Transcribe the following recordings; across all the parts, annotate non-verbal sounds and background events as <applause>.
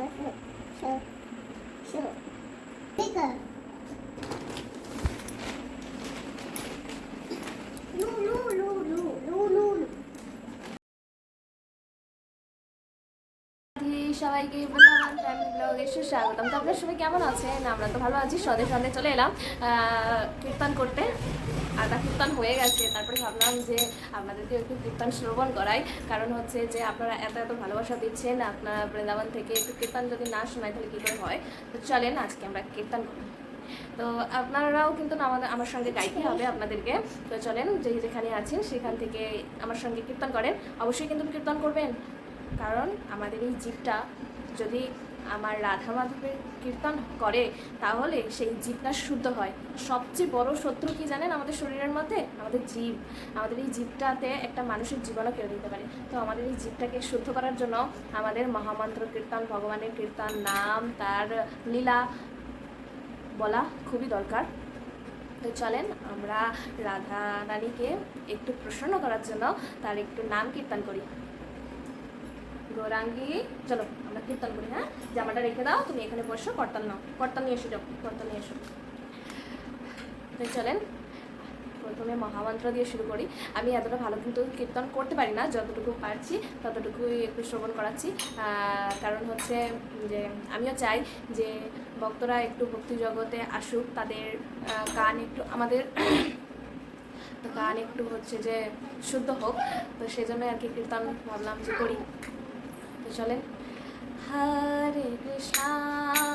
Okay. সবাইকে Vrindavan family ব্লগে সুস্বাগতম। তো আপনারা সবাই কেমন আছেন? আমরা তো ভালো আছি সদে সদে চলে এলাম। কীর্তন করতে। আধা কীর্তন হয়ে গেছে। তারপরে ভাবলাম যে আপনাদেরকে একটু কীর্তন শ্রবণ করাই। কারণ হচ্ছে যে আপনারা এত এত ভালোবাসা দিচ্ছেন, আপনারা বৃন্দাবন থেকে একটু কীর্তন যদি না শোনায়, তাহলে কী করে হয়? তো চলেন, আজকে আমরা কীর্তন করি। তো আপনারাও কিন্তু আমাদের, আমার সঙ্গে গাইতে হবে আপনাদেরকে। তো চলেন, যে যেখানে আছেন, সেখান থেকে আমার সঙ্গে কীর্তন করেন। অবশ্যই কিন্তু কীর্তন করবেন। কারণ আমাদের এই জীবটা যদি আমার রাধা মাধবের কীর্তন করে, তাহলে সেই জীবটা শুদ্ধ হয়। সবচেয়ে বড় শত্রু কি জানেন? আমাদের শরীরের মধ্যে? আমাদের জীব। আমাদের এই জীবটাতে একটা মানুষের জীবনও কেড়ে দিতে পারে। তো আমাদের এই জীবটাকে শুদ্ধ করার জন্য আমাদের মহামন্ত্র কীর্তন, ভগবানের কীর্তন, নাম, তার লীলা বলা খুবই দরকার। তো চলেন আমরা রাধা রানীকে একটু প্রসন্ন করার জন্য তার একটু নাম কীর্তন করি। গৌরাঙ্গি, চলো আমরা কীর্তন করি হ্যাঁ? জামাটা রেখে দাও, তুমি এখানে বসো, কর্তাল নাও, কর্তাল নিয়ে এসো, যাও, কর্তাল নিয়ে এসো। চলেন, প্রথমে মহামন্ত্র দিয়ে শুরু করি। আমি এতটা ভালো কিন্তু কীর্তন করতে পারি না, যতটুকু পারছি, ততটুকুই একটু শ্রবণ করাচ্ছি। কারণ হচ্ছে যে আমিও চাই যে ভক্তরা একটু ভক্তি জগতে আসুক, তাদের গান একটু আমাদের <clears throat> গান একটু হচ্ছে যে শুদ্ধ হোক। তো সেই জন্য আর কি কীর্তন ভাবলাম যে করি। চলেন। হরে কৃষ্ণ।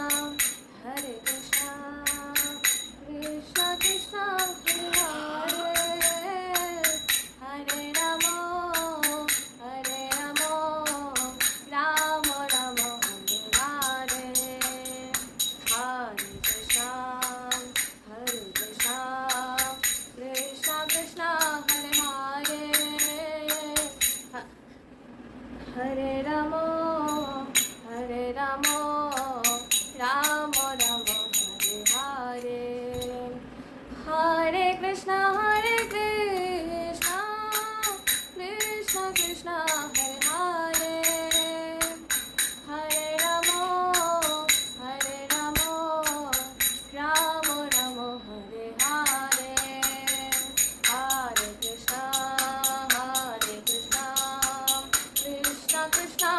কৃষ্ণ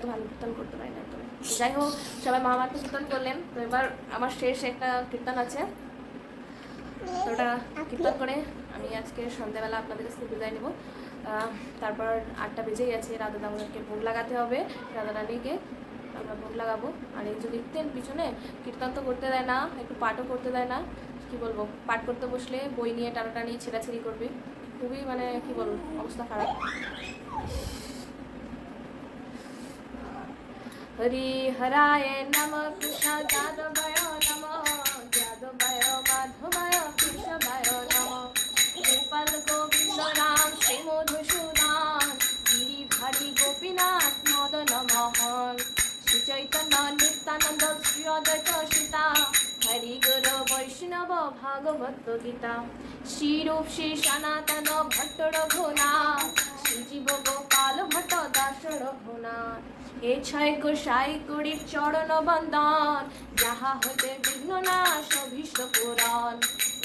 এত ভালো কীর্তন করতে পারি না একদম যাই হোক, সবাই মহামাত্র কীর্তন করলেন। তো এবার আমার শেষ একটা কীর্তন আছে। ওটা কীর্তন করে আমি আজকে সন্ধ্যাবেলা আপনাদের কাছে বিদায় নেব। তারপর আটটা বেজেই গেছে রাধা দামোদরকে ভোগ লাগাতে হবে, রাধা রানীকে। আমরা ভোগ লাগাবো। আর এই যে দেখতেন পিছনে, কীর্তন তো করতে দেয় না, একটু পাঠও করতে দেয় না। কি বলব? পাঠ করতে বসলে বই নিয়ে টানাটানি, ছেঁড়াছেড়ি করবে। খুবই মানে কি বলব, অবস্থা খারাপ। হরায় নম কৃষ্ণ যাদবায় নম, যাদবায় মাধবায় কৃষ্ণবায় নম। গোপাল গোবিন্দ রাম শ্রী মধুসূদন গিরিধারী গোপীনাথ মদন মোহন। শ্রী চৈতন্য নিত্যানন্দ, শ্রী অদ্বৈত সীতা, হরি গুরু বৈষ্ণব ভাগবত গীতা। শ্রীরূপ শ্রী সনাতন ভট্ট রঘুনাথ শ্রীজীব গোপাল ভট্ট দাস রঘুনাথ এ ছয় গোসাই করির চরণ বন্দন যাহা হতে বিঘ্ন নাশ অভীষ্ট পুরাণ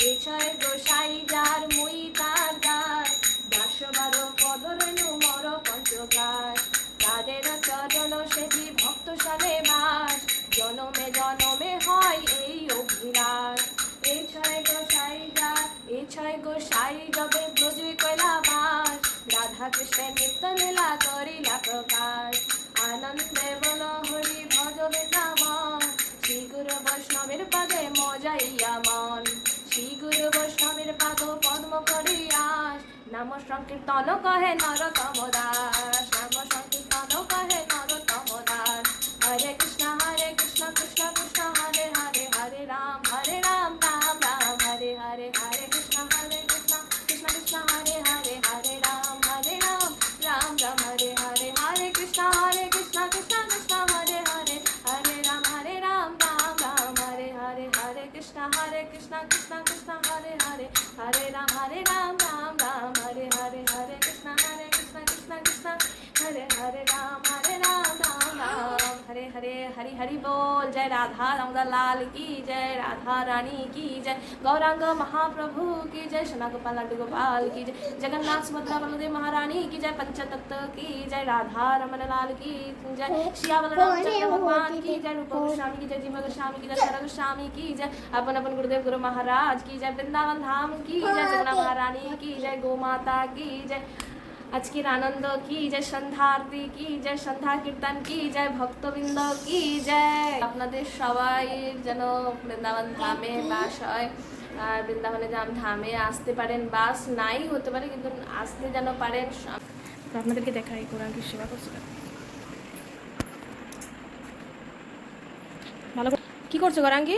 এ ছয় গোসাই যার মুই তার গায় দাস বারো পদরেণু মর পঞ্চগায় তাদের চরণ সেটি ভক্ত সালে বাস জনমে জনমে হয় এই অভিলাষ। এই ছয় গোসাই যা এই ছয় গোসাই যবে রাধাকৃষ্ণের নিত্য লীলা করিলা প্রকাশ। আনন্দে বল হরি ভজবে নাম শ্রী গুরু বৈষ্ণবের পাদে মজাইয়া মন। শ্রী গুরু বৈষ্ণবের পাদ পদ্ম করিয়াস নাম সংকীর্তন কহে নরতম দাস राधा दामोदर लाल की जय राधा रानी की जय गौरांग महाप्रभु की जय शना गोपाल लाडू गोपाल की जय जगन्नाथ सुभद्रा बलदेव महारानी की जय पंचतत्व की जय राधा रमन लाल की जय श्रिया बलराम चंद्र भगवान की जय रूप गोस्वामी की जय जीव गोस्वामी की जय शरद गोस्वामी की जय अपन अपन गुरुदेव गुरु महाराज की जय वृंदावन धाम की जय जगन्नाथ महारानी की जय गो माता की जय আজকের আনন্দ, কি জয় সন্ধ্যা আরতি কি জয় সন্ধ্যা কীর্তন কি জয় ভক্তবৃন্দ, কি জয়। আপনাদের সবাই যেন বৃন্দাবন ধামে বাস হয়, আর বৃন্দাবনে যেন ধামে আসতে পারেন, বাস নাই হতে পারে, কিন্তু আসতে যেন পারেন আপনাদেরকে দেখাই কোরআনকে সেবা করছে। ভালো কি করছ গরাঙ্গি?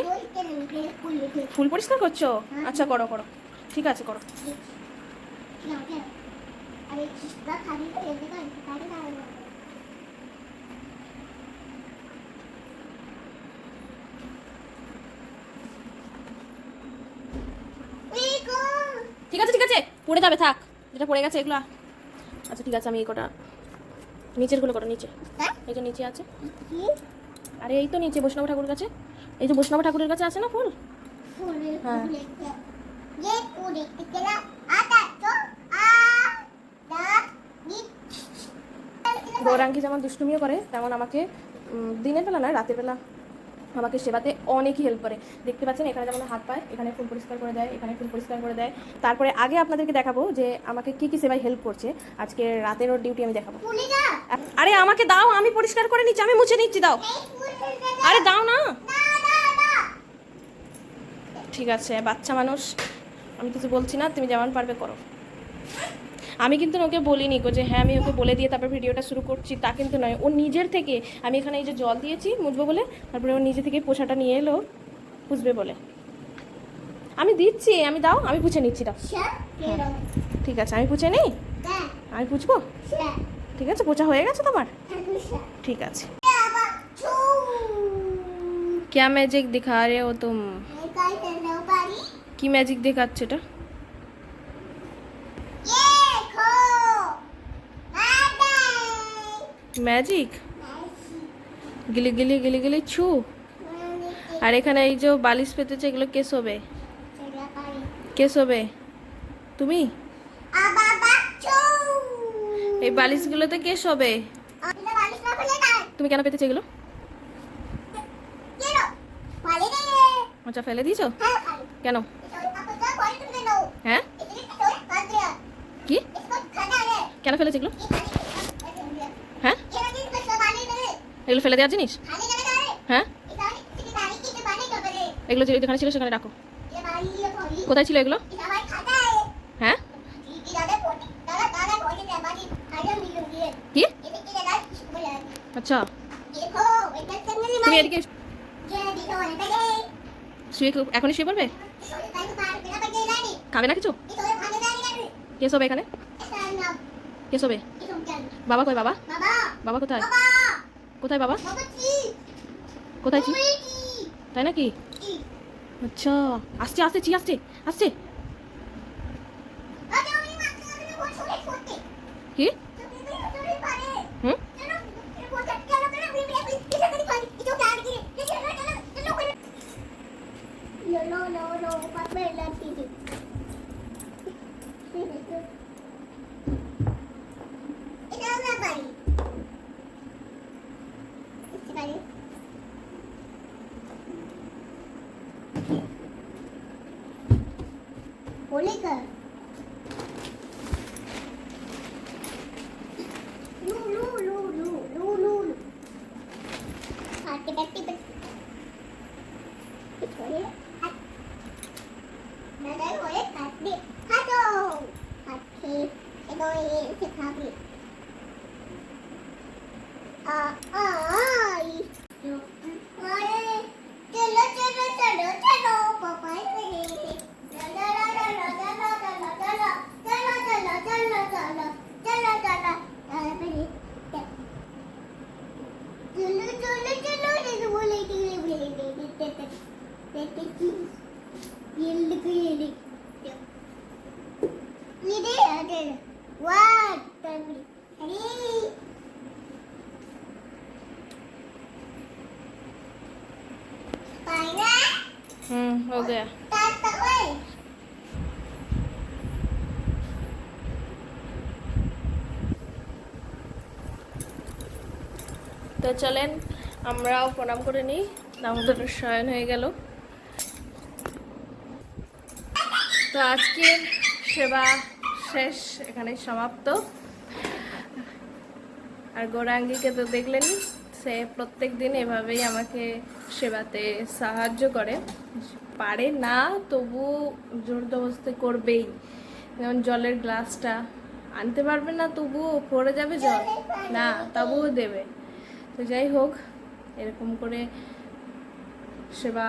ফুল পরিষ্কার করছ? আচ্ছা করো করো। ঠিক আছে, করো। ঠিক আছে ঠিক আছে পড়ে যাবে থাক। যেটা পড়ে গেছে এগুলো। আচ্ছা ঠিক আছে আমি এই কটা নিচেরগুলো কটা নিচে। হ্যাঁ? এই যে নিচে আছে। আরে এই তো নিচে বৈষ্ণব ঠাকুরের কাছে। এই যে বৈষ্ণব ঠাকুরের কাছে আছে না ফুল? হ্যাঁ। গৌরাঙ্গি যেমন দুষ্টুমিও করে তেমন আমাকে দিনের বেলা নয় রাতের বেলা আমাকে সেবাতে অনেকই হেল্প করে। দেখতে পাচ্ছেন এখানে যেমন হাত পায় এখানে ফুল পরিষ্কার করে দেয় এখানে ফুল পরিষ্কার করে দেয়। তারপরে আগে আপনাদেরকে দেখাবো যে আমাকে কি কি সেবায় হেল্প করছে। আজকে রাতের ওর ডিউটি আমি দেখাবো। আরে আমাকে দাও আমি পরিষ্কার করে নিচ্ছি আমি মুছে নিচ্ছি দাও। আরে দাও না। ঠিক আছে বাচ্চা মানুষ আমি কিছু বলছি না তুমি যেমন পারবে করো। আমি কিন্তু ওকে বলিনি গো যে হ্যাঁ আমি ওকে বলে দিয়ে তারপর ভিডিওটা শুরু করছি তা কিন্তু নয় ও নিজের থেকে আমি এখানে এই যে জল দিয়েছি মুছবো বলে তারপরে ও নিজে থেকে পোষাটা নিয়ে এলো পুষবে বলে আমি দিচ্ছি আমি দাও আমি পুছে নিচ্ছি দাও স্যার কেরো ঠিক আছে আমি পুছে নিই হ্যাঁ আমি পুছবো স্যার ঠিক আছে পোছা হয়ে গেছে তোমার স্যার ঠিক আছে আবার চু क्या मैजिक दिखा रहे हो तुम এই কাই তেনো পারি কি ম্যাজিক দেখাচ্ছে এটা ম্যাজিক গিলি গিলি গিলি গিলি, ছু। আর এখানে এই যে বালিশ পেতেছে, এগুলো কে হবে কেস হবে তুমি? এই বালিশগুলোতে কে হবে তুমি কেন পেতেছে এগুলো? আচ্ছা ফেলে দিয়েছ? কেন? হ্যাঁ? কি? কেন ফেলেছে এগুলো? এগুলো ফেলে দেওয়ার জিনিস? হ্যাঁ? এগুলো যেখানে ছিল সেখানে রাখো। কোথায় ছিল এগুলো? হ্যাঁ? কি? আচ্ছা। তুমি এদিকে শুয়ে এখনই শুয়ে পড়বে? খাবে না কিছু? কে। সবে এখানে? কে সবে? বাবা কই বাবা? বাবা। কোথায়? কোথায় বাবা কোথায় চি তাই নাকি আচ্ছা আসছে আসছে চি আসছে আসছে কি হুম No, no, no. हो गया টাটা ওই তো চলেন আমরাও প্রণাম করে নিই দামোদরের শয়ন হয়ে গেল তো আজকের সেবা শেষ এখানেই সমাপ্ত আর গৌরাঙ্গীকে তো দেখলেনই সে প্রত্যেক দিন এভাবেই আমাকে সেবাতে সাহায্য করে পারে না, তবু জোর জবস্তি করবেই। যেমন জলের গ্লাসটা আনতে পারবে না, তবুও পড়ে যাবে জল। না, তবুও দেবে। তো যাই হোক, এরকম করে সেবা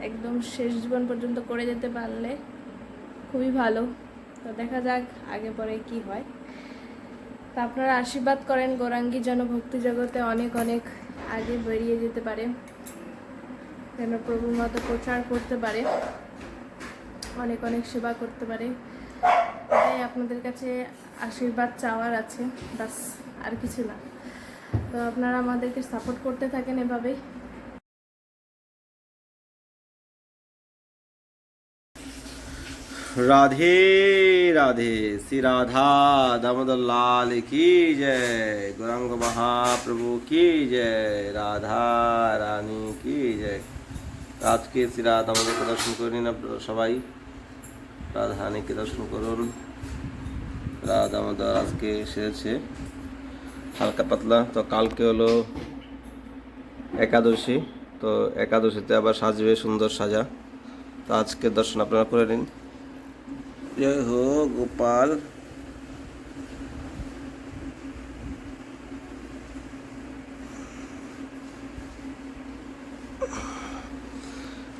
একদম শেষ জীবন পর্যন্ত করে যেতে পারলে খুবই ভালো। তো দেখা যাক আগে পরে কি হয়। তা আপনারা আশীর্বাদ করেন, গৌরাঙ্গী যেন ভক্তি জগতে অনেক অনেক আগে বেরিয়ে যেতে পারে। যেন প্রভুর মতো প্রচার করতে পারে, অনেক অনেক সেবা করতে পারে। এটাই আপনাদের কাছে আশীর্বাদ চাওয়ার আছে বাস আর কিছু না। তো আপনারা আমাদেরকে সাপোর্ট করতে থাকেন এভাবেই। রাধে রাধে, শ্রী রাধা দামোদর লাল কি জয়? গৌরাঙ্গ মহাপ্রভু কি জয়? রাধা রানী কি জয়? আজকে রাধা আমাদেরকে দর্শন করে নিন আপনারা সবাই রাধা দর্শন করুন। রাধা আমাদের আজকে সেরেছে, হালকা পাতলা। তো কালকে হলো একাদশী, তো একাদশীতে আবার সাজবে সুন্দর সাজা। তো আজকে দর্শন আপনারা করে নিন। জয় হো গোপাল।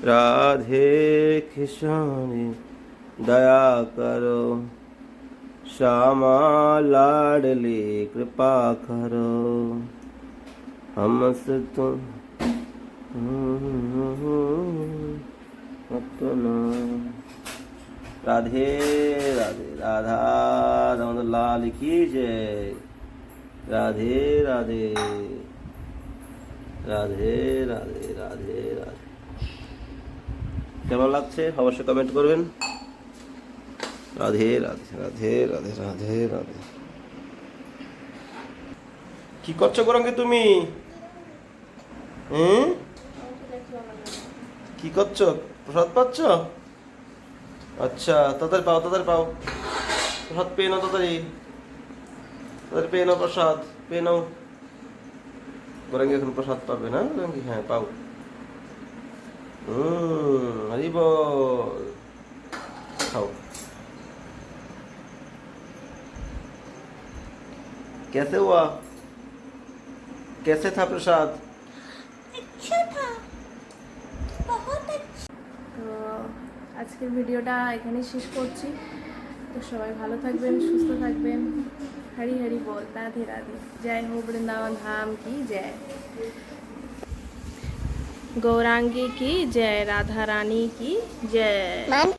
राधे किशानी दया करो श्यामा लाडली कृपा करो हमसे तुम अपना রাধে রাধে রাধা আমাদের লাল কি জয় রাধে রাধে রাধে রাধে রাধে রাধে কেমন লাগছে? অবশ্যই কমেন্ট করবেন। রাধে রাধে রাধে রাধে রাধে রাধে। কি করছ গরঙ্গে তুমি? হুম? কি করছ? প্রসাদ পাচ্ছ? আচ্ছা তাড়াতাড়ি পাও তাড়াতাড়ি পাও। প্রসাদ পেয়ে নাও তাড়াতাড়ি। তাড়াতাড়ি পেয়ে নাও প্রসাদ, পেয়ে নাও। গরঙ্গি এখন প্রসাদ পাবে না? গরঙ্গি হ্যাঁ পাও। হুম হরি বল খাও कैसे हुआ कैसे था प्रसाद अच्छा था बहुत अच्छा তো আজকের ভিডিওটা এখানেই শেষ করছি তো সবাই ভালো থাকবেন সুস্থ থাকবেন হরি হরি বল রাধে রাধে জয় हो वृंदावन धाम की जय गौरांगी की जय राधा रानी की जय।